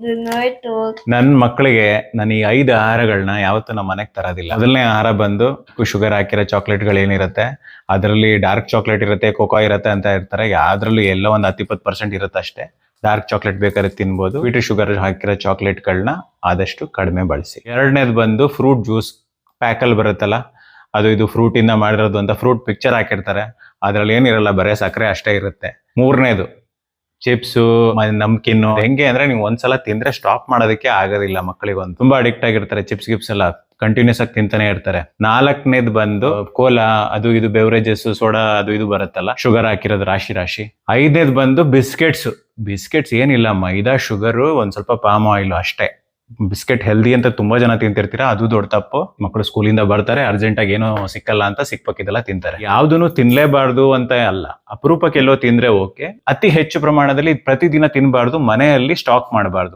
Walk. ಮಕ್ಕಳಿಗೆ ನಾನು ಈ ಐದು ಆಹಾರಗಳನ್ನ ಯಾವತ್ತೂ ನಮ್ಮ ಮನೆಗೆ ತರೋದಿಲ್ಲ. ಅದನ್ನೇ ಆಹಾರ ಬಂದು ಶುಗರ್ ಹಾಕಿರೋ ಚಾಕ್ಲೇಟ್ಗಳು ಏನಿರುತ್ತೆ, ಅದರಲ್ಲಿ ಡಾರ್ಕ್ ಚಾಕ್ಲೇಟ್ ಇರುತ್ತೆ, ಕೋಕೋ ಇರುತ್ತೆ ಅಂತ ಇರ್ತಾರೆ. ಯಾವ್ದ್ರಲ್ಲೂ ಎಲ್ಲೋ ಒಂದು ಹತ್ತಿಪ್ಪತ್ತು ಪರ್ಸೆಂಟ್ ಇರುತ್ತೆ ಅಷ್ಟೇ. ಡಾರ್ಕ್ ಚಾಕ್ಲೇಟ್ ಬೇಕಾದ್ರೆ ತಿನ್ಬೋದು. ಸ್ವೀಟ್ ಶುಗರ್ ಹಾಕಿರೋ ಚಾಕ್ಲೇಟ್ಗಳನ್ನ ಆದಷ್ಟು ಕಡಿಮೆ ಬಳಸಿ. ಎರಡನೇದು ಬಂದು ಫ್ರೂಟ್ ಜ್ಯೂಸ್ ಪ್ಯಾಕಲ್ಲಿ ಬರುತ್ತಲ್ಲ, ಅದು ಇದು ಫ್ರೂಟ್ ಇಂದ ಮಾಡಿರೋದು ಅಂತ ಫ್ರೂಟ್ ಪಿಕ್ಚರ್ ಹಾಕಿರ್ತಾರೆ. ಅದ್ರಲ್ಲಿ ಏನಿರಲ್ಲ, ಬರೇ ಸಕ್ಕರೆ ಅಷ್ಟೇ ಇರುತ್ತೆ. ಮೂರನೇದು ಚಿಪ್ಸು ನಮ್ಕಿನ್ ಹೆಂಗೆ ಅಂದ್ರೆ ನೀವು ಒಂದ್ಸಲ ತಿಂದ್ರೆ ಸ್ಟಾಪ್ ಮಾಡೋದಕ್ಕೆ ಆಗೋದಿಲ್ಲ ಮಕ್ಕಳಿಗೆ ಒಂದು ತುಂಬಾ ಅಡಿಕ್ಟ್ ಆಗಿರ್ತಾರೆ ಚಿಪ್ಸ್, ಗಿಪ್ಸ್ ಎಲ್ಲ. ಕಂಟಿನ್ಯೂಸ್ ಆಗಿ ತಿಂತಾನೆ ಇರ್ತಾರೆ. ನಾಲ್ಕನೇದ್ ಬಂದು ಕೋಲಾ, ಅದು ಇದು ಬೆವರೇಜಸ್ ಸೋಡಾ ಅದು ಇದು ಬರುತ್ತಲ್ಲ. ಶುಗರ್ ಹಾಕಿರೋದು ರಾಶಿ ರಾಶಿ. ಐದನೇದ್ ಬಂದು ಬಿಸ್ಕೆಟ್ಸ್. ಬಿಸ್ಕೆಟ್ಸ್ ಏನಿಲ್ಲ ಮೈದಾ ಶುಗರ್ ಒಂದ್ ಸ್ವಲ್ಪ ಪಾಮ್ ಆಯಿಲ್ ಅಷ್ಟೇ. ಬಿಸ್ಕೆಟ್ ಹೆಲ್ದಿ ಅಂತ ತುಂಬಾ ಜನ ತಿಂತಿರ್ತೀರಾ, ಅದು ದೊಡ್ಡ ತಪ್ಪು. ಮಕ್ಕಳು ಸ್ಕೂಲಿಂದ ಬರ್ತಾರೆ ಅರ್ಜೆಂಟ್ ಆಗಿ ಏನೋ ಸಿಕ್ಕಲ್ಲ ಅಂತ ಸಿಕ್ಬೇಕಿದೆಲ್ಲ ತಿಂತಾರೆ. ಯಾವ್ದನ್ನು ತಿನ್ಲೇಬಾರ್ದು ಅಂತ ಅಲ್ಲ. ಅಪರೂಪಕ್ಕೆ ಎಲ್ಲೋ ತಿಂದ್ರೆ ಓಕೆ ಅತಿ ಹೆಚ್ಚು ಪ್ರಮಾಣದಲ್ಲಿ ಪ್ರತಿದಿನ ತಿನ್ಬಾರ್ದು, ಮನೆಯಲ್ಲಿ ಸ್ಟಾಕ್ ಮಾಡಬಾರ್ದು.